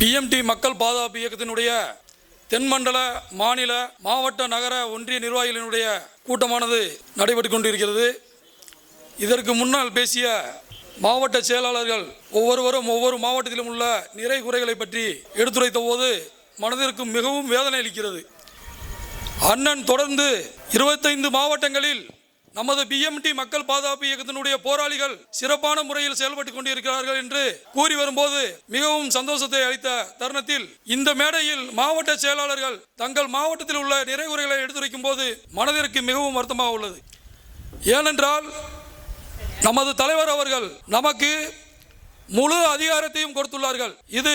BMT மக்கள் பாதுகாப்பு இயக்கத்தினுடைய தென்மண்டல மாநில மாவட்ட நகர ஒன்றிய நிர்வாகிகளினுடைய கூட்டமானது நடைபெற்று கொண்டிருக்கிறது. இதற்கு முன்னால் பேசிய மாவட்ட செயலாளர்கள் ஒவ்வொருவரும் ஒவ்வொரு மாவட்டத்திலும் உள்ள நிறை குறைகளை பற்றி எடுத்துரைத்த போது மனதிற்கு மிகவும் வேதனை அளிக்கிறது. அண்ணன் தொடர்ந்து இருபத்தைந்து மாவட்டங்களில் நமது பிஎம்டி மக்கள் பாதுகாப்பு இயக்கத்தினுடைய போராளிகள் சிறப்பான முறையில் செயல்பட்டு கொண்டிருக்கிறார்கள் என்று கூறி வரும்போது மிகவும் சந்தோஷத்தை அளித்த தருணத்தில் இந்த மேடையில் மாவட்ட செயலாளர்கள் தங்கள் மாவட்டத்தில் உள்ள நிறைகுறைகளை எடுத்துரைக்கும் போது மனதிற்கு மிகவும் வருத்தமாக உள்ளது. ஏனென்றால் நமது தலைவர் அவர்கள் நமக்கு முழு அதிகாரத்தையும் கொடுத்துள்ளார்கள். இது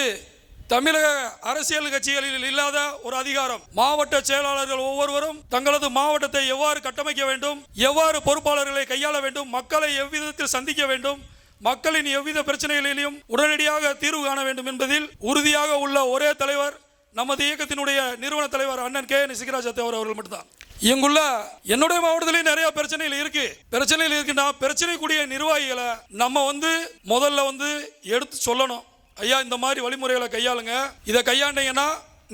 தமிழக அரசியல் கட்சிகளில் இல்லாத ஒரு அதிகாரம். மாவட்ட செயலாளர்கள் ஒவ்வொருவரும் தங்களது மாவட்டத்தை எவ்வாறு கட்டமைக்க வேண்டும் எவ்வாறு பொறுப்பாளர்களை கையாள வேண்டும் மக்களை எவ்விதத்தில் சந்திக்க வேண்டும் மக்களின் எவ்வித பிரச்சனைகளிலும் உடனடியாக தீர்வு காண வேண்டும் என்பதில் உறுதியாக உள்ள ஒரே தலைவர் நமது இயக்கத்தினுடைய நிறுவன தலைவர் அண்ணன் கே. என். தேவர் அவர்கள் மட்டும்தான். இங்குள்ள என்னுடைய மாவட்டத்திலேயே நிறைய பிரச்சனைகள் இருக்கு. பிரச்சனைகள் இருக்குன்னா பிரச்சனைக்குரிய நிர்வாகிகளை நம்ம வந்து முதல்ல வந்து எடுத்து சொல்லணும். ஐயா இந்த மாதிரி வழிமுறைகளை கையாளுங்க. இதை கையாண்டீங்கன்னா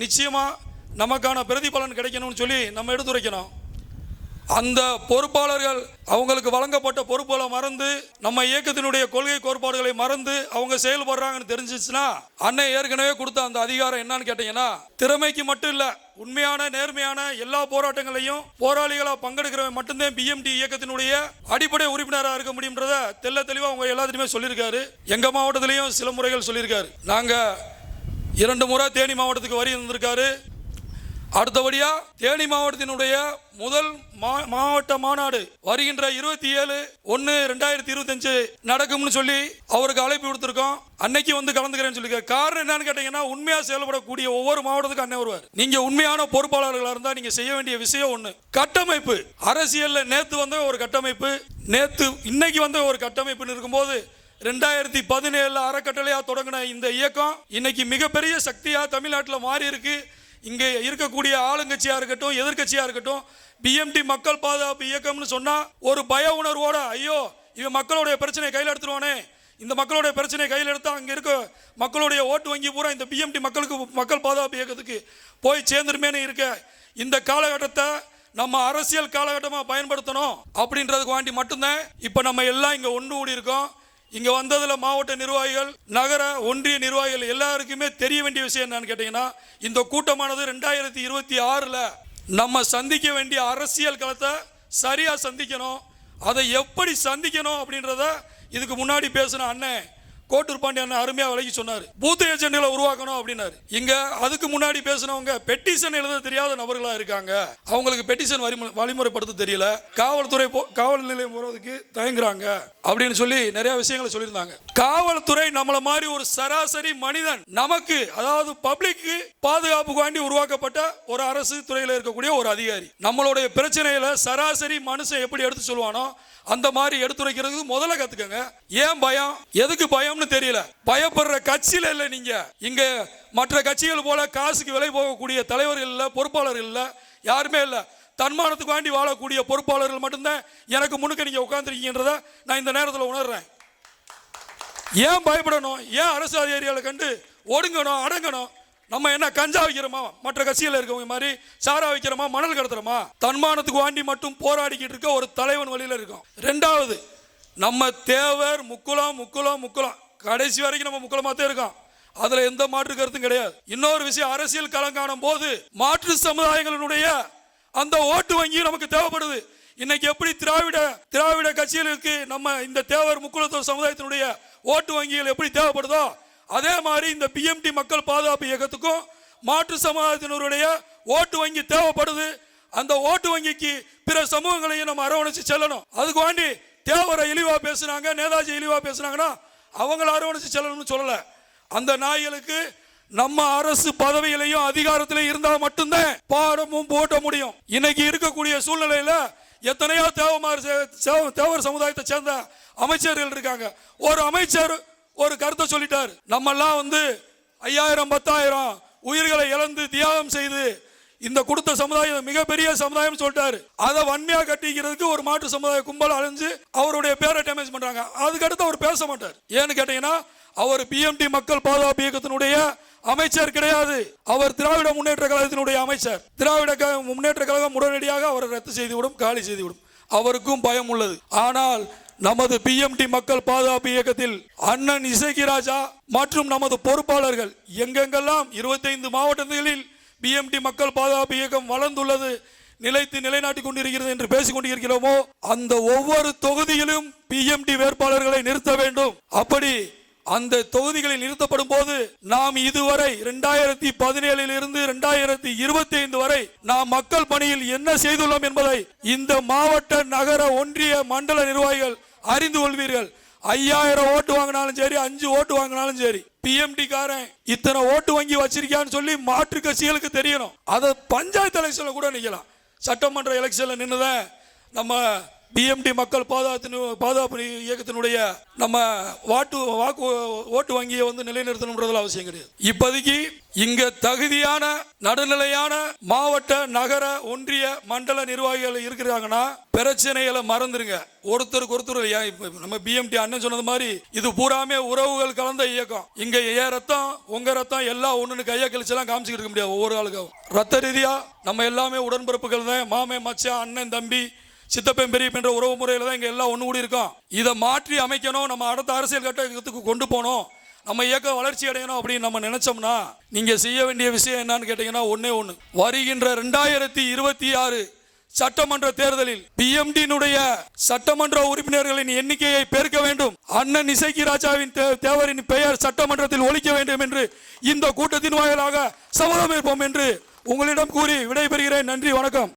நிச்சயமாக நமக்கான பிரதிபலன் கிடைக்கணும்னு சொல்லி நம்ம எடுத்துரைக்கணும். அந்த பொறுப்பாளர்கள் அவங்களுக்கு வழங்கப்பட்ட பொறுப்புகளை மறந்து நம்ம இயக்கத்தினுடைய கொள்கை கோட்பாடுகளை மறந்து அவங்க செயல்படுறாங்கன்னு தெரிஞ்சிச்சுன்னா அன்னை ஏற்கனவே கொடுத்த அந்த அதிகாரம் என்னன்னு கேட்டீங்கன்னா திறமைக்கு மட்டும் இல்லை உண்மையான நேர்மையான எல்லா போராட்டங்களையும் போராளிகளா பங்கெடுக்கிறவன் மட்டும்தான் பிஎம்டி இயக்கத்தினுடைய அடிப்படை உறுப்பினராக இருக்க முடியும்ன்றத தெல்ல தெளிவா அவங்க எல்லாத்துலையுமே சொல்லியிருக்காரு. எங்க மாவட்டத்திலையும் சில முறைகள் சொல்லியிருக்காரு. நாங்க இரண்டு முறை தேனி மாவட்டத்துக்கு வரி இருந்திருக்காரு. அடுத்தபடியா தேனி மாவட்டத்தினுடைய முதல் மா- மாவட்ட மாநாடு வருகின்ற இருபத்தி ஏழு ஒன்று ரெண்டாயிரத்தி இருபத்தஞ்சு நடக்கும்னு சொல்லி அவருக்கு அழைப்பு கொடுத்துருக்கோம் அன்னைக்கு வந்து கலந்துக்கிறேன்னு சொல்லி காரணம் என்னன்னு கேட்டீங்கன்னா உண்மையா செயல்படக்கூடிய ஒவ்வொரு மாவட்டத்துக்கும் அண்ணன் வருவார். நீங்க உண்மையான பொறுப்பாளர்களாக இருந்தால் நீங்க செய்ய வேண்டிய விஷயம் ஒன்று கட்டமைப்பு. அரசியல்ல நேத்து வந்த ஒரு கட்டமைப்பு. நேத்து இன்னைக்கு வந்த ஒரு கட்டமைப்புன்னு இருக்கும்போது ரெண்டாயிரத்தி பதினேழுல அறக்கட்டளையா தொடங்கின இந்த இயக்கம் இன்னைக்கு மிகப்பெரிய சக்தியா தமிழ்நாட்டில் மாறி இருக்கு. இங்கே இருக்கக்கூடிய ஆளுங்கட்சியாக இருக்கட்டும் எதிர்கட்சியாக இருக்கட்டும் பிஎம்டி மக்கள் பாதுகாப்பு இயக்கம்னு சொன்னால் ஒரு பய உணர்வோட ஐயோ இவன் மக்களுடைய பிரச்சனையை கையில் எடுத்துருவானே. இந்த மக்களுடைய பிரச்சனையை கையில் எடுத்தால் அங்கே இருக்க மக்களுடைய ஓட்டு வங்கி பூரா இந்த பிஎம்டி மக்களுக்கு மக்கள் பாதுகாப்பு இயக்கத்துக்கு போய் சேர்ந்துருமேனு இருக்க. இந்த காலகட்டத்தை நம்ம அரசியல் காலகட்டமாக பயன்படுத்தணும் அப்படின்றதுக்கு வேண்டி மட்டும்தான் இப்போ நம்ம எல்லாம் இங்கே ஒன்று கூடி இருக்கோம். இங்க வந்ததுல மாவட்ட நிர்வாகிகள் நகர ஒன்றிய நிர்வாகிகள் எல்லாருக்குமே தெரிய வேண்டிய விஷயம் என்னன்னு கேட்டீங்கன்னா இந்த கூட்டமானது ரெண்டாயிரத்தி இருபத்தி ஆறுல நம்ம சந்திக்க வேண்டிய அரசியல் களத்தை சரியா சந்திக்கணும். அதை எப்படி சந்திக்கணும் அப்படின்றத இதுக்கு முன்னாடி பேசின அண்ணன் கோட்டூர் பாண்டி அண்ணன் அருமையா விலகி சொன்னார். பூத் ஏஜென்ட்களை உருவாக்கணும் அப்படின்னாரு. இங்க அதுக்கு முன்னாடி பேசினவங்க பெட்டிஷன் எழுத தெரியாத நபர்களா இருக்காங்க. அவங்களுக்கு பெட்டிஷன் வழிமுறை வழிமுறைப்படுத்த தெரியல. காவல்துறை போ- காவல் நிலையம் போறதுக்கு தயங்குறாங்க. அப்படின்னு சொல்லி நிறைய விஷயங்களை சொல்லியிருந்தாங்க. காவல்துறை நம்மள மாதிரி ஒரு சராசரி மனிதன் நமக்கு அதாவது பப்ளிக்கு பாதுகாப்புக்கு வேண்டி உருவாக்கப்பட்ட ஒரு அரசு துறையில் இருக்கக்கூடிய ஒரு அதிகாரி. நம்மளுடைய பிரச்சனையில சராசரி மனுஷன் எப்படி எடுத்து சொல்லுவானோ அந்த மாதிரி எடுத்துரைக்கிறது முதல்ல கத்துக்கங்க. ஏன் பயம்? எதுக்கு பயம்னு தெரியல. பயப்படுற கட்சியில இல்ல நீங்க. இங்க மற்ற கட்சிகள் போல காசுக்கு விலை போகக்கூடிய தலைவர்கள் இல்ல பொறுப்பாளர்கள் இல்ல யாருமே இல்ல. தன்மானத்துக்கு வேண்டி வாழக்கூடிய பொறுப்பாளர்கள் மட்டும்தான் எனக்கு முன்னுக்கு நீங்க உட்காந்துருக்கீங்கன்றத நான் இந்த நேரத்தில் உணர்றேன். ஏன் பயப்படணும்? ஏன் அரசு அதிகாரிகளை கண்டு ஒடுங்கணும் அடங்கணும்? நம்ம என்ன கஞ்சா வைக்கிறோமா? மற்ற கட்சியில் இருக்கவங்க மாதிரி சாரா வைக்கிறோமா? மணல் கடத்துறோமா? தன்மானத்துக்கு வாண்டி மட்டும் போராடிக்கிட்டு இருக்க ஒரு தலைவன் வழியில் இருக்கும். ரெண்டாவது நம்ம தேவர் முக்குளம் முக்குளம் முக்குளம். கடைசி வரைக்கும் நம்ம முக்குளமாக தான் இருக்கோம். அதுல எந்த மாற்று கருத்தும் கிடையாது. இன்னொரு விஷயம் அரசியல் களம் காணும் போது மாற்று சமுதாயங்களினுடைய அந்த ஓட்டு வங்கி நமக்கு தேவைப்படுது. இன்னைக்கு எப்படி திராவிட திராவிட கட்சிகளுக்கு நம்ம இந்த தேவர் முக்குளத்தூர் சமுதாயத்தினுடைய ஓட்டு வங்கிகள் எப்படி தேவைப்படுதோ அதே மாதிரி இந்த பிஎம்டி மக்கள் பாதுகாப்பு இயக்கத்துக்கும் மாற்று சமுதாயத்தினருடைய ஓட்டு வங்கி தேவைப்படுது. அந்த ஓட்டு வங்கிக்கு பிற சமூகங்களையும் நம்ம அரவணைச்சு செல்லணும். அதுக்கு வேண்டி தேவரை இழிவா பேசுனாங்க நேதாஜி இழிவா பேசுனாங்கன்னா அவங்கள அரவணைச்சு செல்லணும்னு சொல்லல. அந்த நாய்களுக்கு நம்ம அரசு பதவியிலையும் அதிகாரத்திலையும் இருந்தால் மட்டும்தான் பாடமும் போட்ட முடியும். இன்னைக்கு இருக்கக்கூடிய சூழ்நிலையில எத்தனையோ தேவமார் தேவர் சமுதாயத்தை சேர்ந்த அமைச்சர்கள் இருக்காங்க. ஒரு அமைச்சர் ஒரு கருத்தை சொல்லிட்டார். நம்ம எல்லாம் வந்து ஐயாயிரம் பத்தாயிரம் உயிர்களை இழந்து தியாகம் செய்து இந்த கொடுத்த சமுதாயம் மிகப்பெரிய சமுதாயம் சொல்லிட்டாரு. அதை வன்மையா கட்டிக்கிறதுக்கு ஒரு மாற்று சமுதாய கும்பல் அழிஞ்சு அவருடைய பேரை டேமேஜ் பண்றாங்க அதுக்கு அடுத்து அவர் பேச மாட்டார் ஏன்னு கேட்டீங்கன்னா அவர் பிஎம்டி மக்கள் பாதுகாப்பு இயக்கத்தினுடைய அமைச்சர் கிடையாது. அவர் திராவிட முன்னேற்ற கழகத்தினுடைய அமைச்சர். திராவிட முன்னேற்ற கழகம் உடனடியாக அவரை ரத்து செய்துவிடும் காலி செய்துவிடும். அவருக்கும் பயம் உள்ளது. ஆனால் நமது பிஎம்டி மக்கள் பாதுகாப்பு இயக்கத்தில் அண்ணன் இசைக்கி ராஜா மற்றும் நமது பொறுப்பாளர்கள் எங்கெங்கெல்லாம் இருபத்தைந்து மாவட்டங்களில் பிஎம்டி மக்கள் பாதுகாப்பு இயக்கம் வளர்ந்துள்ளது நிலைத்து நிலைநாட்டிக் கொண்டிருக்கிறது என்று பேசிக் கொண்டிருக்கிறோமோ அந்த ஒவ்வொரு தொகுதியிலும் பிஎம்டி வேட்பாளர்களை நிறுத்த வேண்டும். அப்படி அந்த தொகுதிகளில் நிறுத்தப்படும் போது நாம் இதுவரை இரண்டாயிரத்தி பதினேழில் இருந்து இரண்டாயிரத்தி இருபத்தி ஐந்து வரை நாம் மக்கள் பணியில் என்ன செய்துள்ளோம் என்பதை இந்த மாவட்ட நகர ஒன்றிய மண்டல நிர்வாகிகள் அறிந்து கொள்வீர்கள். ஐயாயிரம் ஓட்டு வாங்கினாலும் சரி அஞ்சு ஓட்டு வாங்கினாலும் சரி பிஎம்டி காரன் இத்தனை ஓட்டு வங்கி வச்சிருக்கான்னு சொல்லி மாற்று கட்சிகளுக்கு தெரியணும். அதை பஞ்சாயத்து எலெக்ஷன்ல கூட நிக்கலாம் சட்டமன்ற எலெக்ஷன்ல நின்றுதான் நம்ம பிஎம்டி மக்கள் பாதுகாத்து பாதுகாப்பு இயக்கத்தினுடைய நம்ம வாட்டு வாக்கு ஓட்டு வங்கியை வந்து நிலைநிறுத்தணுன்றதுல அவசியம் கிடையாது. இப்போதைக்கு இங்க தகுதியான நடுநிலையான மாவட்ட நகர ஒன்றிய மண்டல நிர்வாகிகள் இருக்கிறாங்கன்னா பிரச்சனைகளை மறந்துருங்க. ஒருத்தருக்கு ஒருத்தர் ஏன் நம்ம பிஎம்டி அண்ணன் சொன்னது மாதிரி இது பூராமே உறவுகள் கலந்த இயக்கம். இங்க ஏன் ரத்தம் உங்க ரத்தம் எல்லாம் ஒண்ணுன்னு கையை கழிச்செல்லாம் காமிச்சுக்கிட்டு இருக்க முடியாது ஒவ்வொரு ஆளுக்கும். ரத்த ரீதியா நம்ம எல்லாமே உடன்பிறப்புகள் தான். மாமே மச்சான் அண்ணன் தம்பி சித்தப்பன் பெரிய என்ற உறவு முறையில் தான் இங்கே எல்லாம் ஒன்று கூடி இருக்கோம். இதை மாற்றி அமைக்கணும் நம்ம அடுத்த அரசியல் கட்டத்துக்கு கொண்டு போகணும் நம்ம இயக்கம் வளர்ச்சி அடையணும் அப்படின்னு நம்ம நினைச்சோம்னா நீங்க செய்ய வேண்டிய விஷயம் என்னன்னு கேட்டீங்கன்னா ஒன்றே ஒன்று வருகின்ற ரெண்டாயிரத்தி இருபத்தி ஆறு சட்டமன்ற தேர்தலில் பிஎம்டியினுடைய சட்டமன்ற உறுப்பினர்களின் எண்ணிக்கையை பெருக்க வேண்டும். அண்ணன் இசைக்கு ராஜாவின் தே- தேவரின் பெயர் சட்டமன்றத்தில் ஒழிக்க வேண்டும் என்று இந்த கூட்டத்தின் வாயிலாக சபதம் ஏற்போம் என்று உங்களிடம் கூறி விடைபெறுகிறேன். நன்றி வணக்கம்.